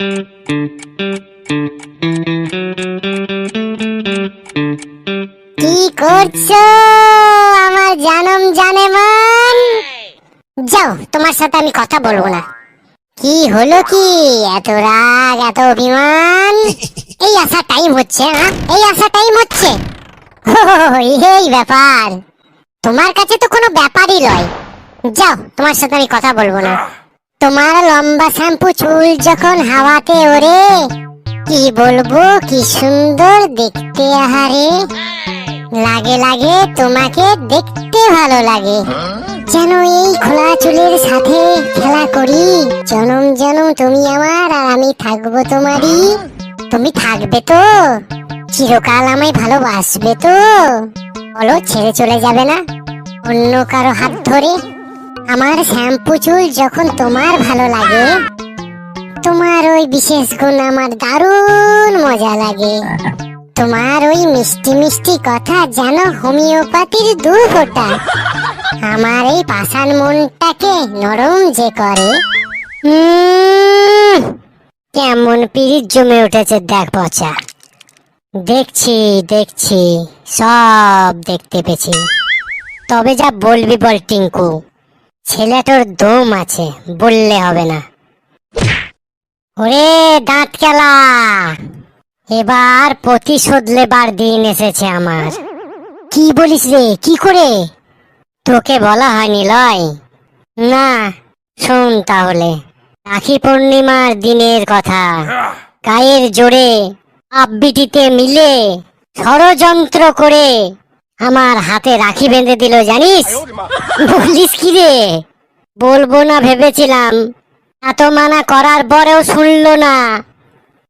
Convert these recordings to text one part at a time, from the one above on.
কি করছ? আমার জানম জানে যাও, তোমার সাথে আমি কথা বলব না। কি হলো কি? এত রাগ, এত অভিমান? এই আসা টাইম হচ্ছে এই আসা টাইম হচ্ছে। এই ব্যাপার। তোমার কাছে তো কোনো ব্যাপারই নয় যাও, তোমার সাথে আমি কথা বলব না। তোমার লম্বা শ্যাম্পু চুল যখন হাওয়াতে ওড়ে, কি বলব, কি সুন্দর দেখতে, আহারে। লাগে লাগে তোমাকে দেখতে ভালো লাগে। যেন এই খোলা চুলের সাথে খেলা করি। জনম জনম তুমি আমার, আর আমি থাকব তোমারই। তুমি থাকবে তো, চিরকাল আমায় ভালোবাসবে তো। বলো, ছেড়ে চলে যাবে না? অন্য কারও হাত ধরে। আমার শ্যাম্পু চুল যখন তোমার ভালো লাগে, তোমার ওই বিশেষ গুণ আমার দারুণ মজা লাগে। তোমার ওই মিষ্টি মিষ্টি কথা যেন হোমিওপ্যাথির দু ফোঁটা। আমার এই পাষাণ মনটাকে নরম যে করে কেমন পিরিত জমে উঠেছে দেখ পচা। দেখছি দেখছি, সব দেখতে পেছি তবে যা বলবি বল টিঙ্কু। ছেলেটার দম আছে, বললে হবে না। ওরে দাঁত খেলা! এবার প্রতিশোধ লেবার দিন এসেছে আমার। কি বলিস রে, কি করে? তোকে বলা হয়নি, লয়। না, শোন তাহলে। রাখি পূর্ণিমার দিনের কথা। গায়ের জোরে আবৃটিতে মিলে ষড়যন্ত্র করে আমার হাতে রাখি বেঁধে দিল জানিস? বলিস কি রে? বলব না ভেবেছিলাম। এত মানা করার পরেও শুনলো না।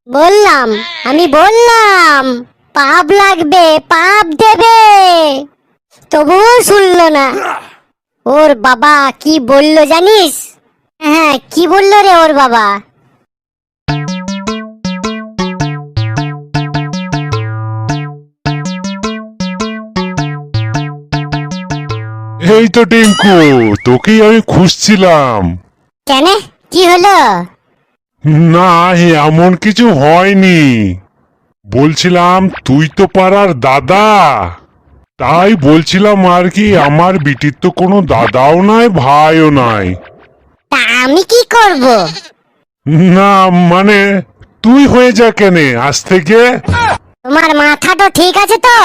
বললাম আমি বললাম পাপ লাগবে পাপ দেবে। তবুও শুনলো না। ওর বাবা কি বলল জানিস? হ্যাঁ কি বলল রে ওর বাবা? তো টিঙ্কু তোকেই আমি খুঁজছিলাম। কেন? কি হলো? না এমন কিছু হয়নি। বলছিলাম তুই তো পাড়ার দাদা। তাই বলছিলাম আর কি আমার বিটির তো কোনো দাদাও নাই ভাইও নাই। তা আমি কি করব? না মানে তুই হয়ে যা কেনে আজ থেকে। তোমার মাথা তো ঠিক আছে তো?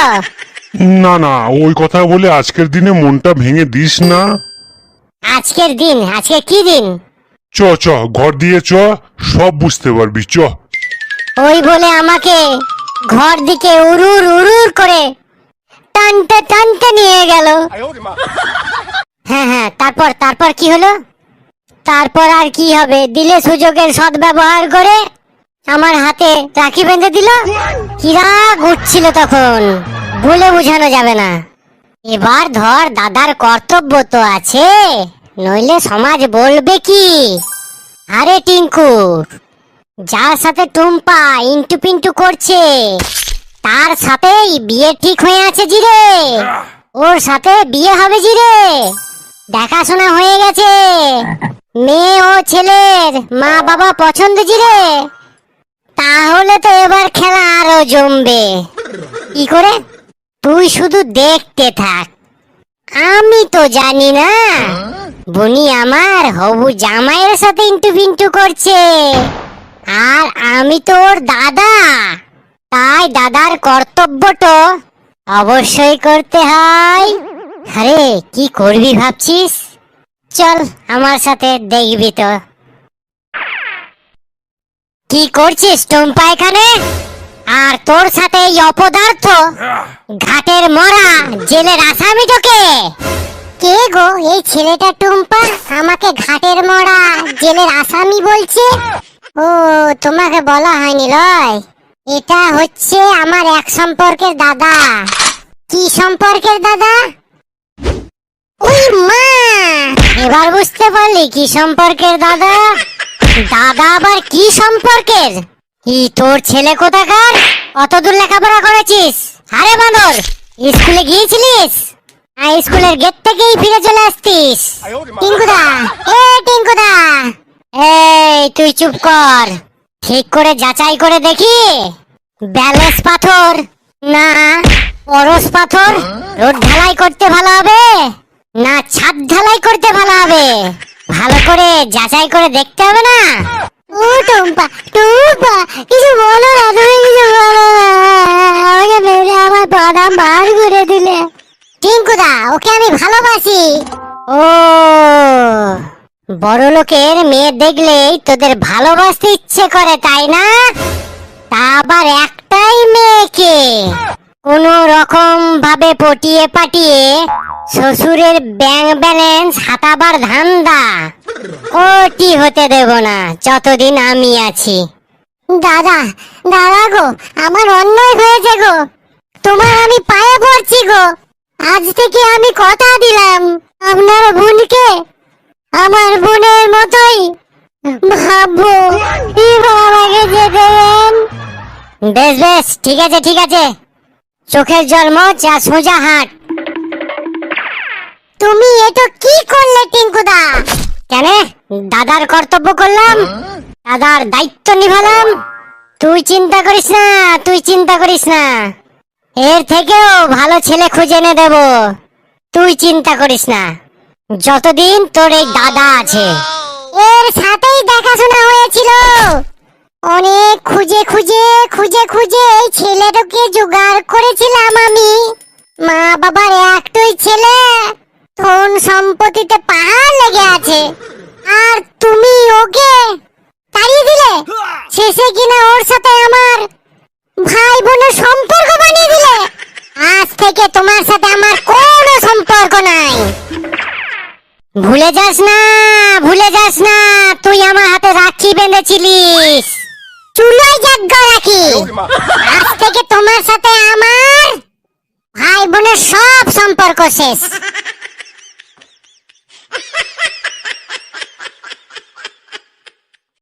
না না ওই কথা বলে আজকের দিনে মনটা ভেঙে দিস না। আজকের দিন? আজকে কি দিন? চ চ ঘর দিয়ে চ সব বুঝতে পারবি চ। ওই বলে আমাকে ঘর দিকে উড়ুর উড়ুর করে টানতে টানতে নিয়ে গেল। হ্যাঁ হ্যাঁ তারপর তারপর কি হলো? তারপর আর কি হবে? দিলে সুযোগের সদ্ব্যবহার করে আমার হাতে রাখি বেঁধে দিল? কিরা ঘুরছিল তখন। বলে বোঝানো যাবে না। এবার ধর দাদার কর্তব্য তো আছে, নইলে সমাজ বলবে কি? আরে টিঙ্কু যার সাথে টুম্পা ইন্টু পিন্টু করছে, তার সাথেই বিয়ে ঠিক হয়ে আছে জিরে। ওর সাথে বিয়ে হবে জিরে। দেখাশোনা হয়ে গেছে। মেয়ে ও ছেলের মা বাবা পছন্দ জিরে। তাহলে তো এবার খেলা আরও জমবে। কি করে? তুই শুধু দেখতে থাক। আমি তো জানি না। বুনি আমার হবু জামাইয়ের সাথে ইন্টু পিন্টু করছে। আর আমি তো ওর দাদা। তাই দাদার কর্তব্যটা অবশ্যই করতে হয়। আরে, কি করবি ভাবছিস? চল, আমার সাথে দেখবি তো। কি করছিস, টুম্পা এখানে? আর তোর সাথে এই অপদার্থ ঘাটের মরা জেলের আসামিটাকে কে গো? এই ছেলেটা টুম্পা? আমাকে ঘাটের মরা জেলের আসামি বলছে? ও তোমাকে বলা হয়নি লয়। এটা হচ্ছে আমার এক সম্পর্কের দাদা। কি সম্পর্কের দাদা? ওই মা! এবার বুঝতে পারলি কি সম্পর্কের দাদা? দাদা আবার কি সম্পর্কের? কি, তোর ছেলে কোথাকার? কত দূর লেখাপড়া করেছিস? আরে বাঁদর স্কুলে গিয়েছিলিস? আর স্কুলের গেট থেকেই ফিরে চলে আসতিস। টিঙ্কুদা, এ টিঙ্কুদা। এই, তুই চুপ কর। ঠিক করে যাচাই করে দেখি। ব্যালেন্স পাথর। না, পরশ পাথর। রোড ঢালাই করতে ভালো হবে। না, ছাদ ঢালাই করতে ভালো হবে। ভালো করে যাচাই করে দেখতে হবে না? ও টুম্পা কিছু বলো না তুমি কিছু বলো আমাকে মেরে আমার বাদাম বার করে দিলে টিঙ্কুদা ওকে আমি ভালোবাসি ও বড় লোকের মেয়ে দেখলেই তোদের ভালোবাসতে ইচ্ছে করে তাই না তা আবার একটাই মেয়েকে কোন রকম ভাবে পটিয়ে পাটিয়ে শ্বশুরের ব্যাংক ব্যালেন্স হাতাবার ধান্দা। ওটি হতে দেব না যতদিন আমি আছি। দাদা দাদা গো আমার অন্যায় হয়েছে গো। তোমার আমি পায়ে পড়ছি গো। আজ থেকে আমি কথা দিলাম আপনার বোনকে। আমার বোনের মতোই। ভাববো আমাকে যেতে বেশ বেশ ঠিক আছে ঠিক আছে। চোখের জন্ম আর সোজা হাট। তুমি এটা কি করলে, টিঙ্কুদা? কেন? দাদার কর্তব্য করলাম, দাদার দায়িত্ব নিভালাম। তুই চিন্তা করিস না, তুই চিন্তা করিস না। এর থেকেও ভালো ছেলে খুঁজে এনে দেব। তুই চিন্তা করিস না। যতদিন তোর এই দাদা আছে। এর সাথেই দেখাশোনা হয়েছিল। অনেক খুঁজে খুঁজে খুঁজে খুঁজে এই ছেলেটাকে জোগাড় করেছিলাম আমি। মা বাবার একটাই ছেলে, ধন সম্পত্তিতে পাহাড় লেগে আছে। আর তুমি ওকে তাড়িয়ে দিলে? শেষে কিনা ওর সাথে আমার ভাই বোনের সম্পর্ক বানিয়ে দিলে? আজ থেকে তোমার সাথে আমার কোনো সম্পর্ক নাই। ভুলে যাস না, ভুলে যাস না, তুই আমার হাতে রাখি বেঁধেছিলিস। আজ থেকে তোমার সাথে আমার ভাই বোনের সব সম্পর্ক শেষ।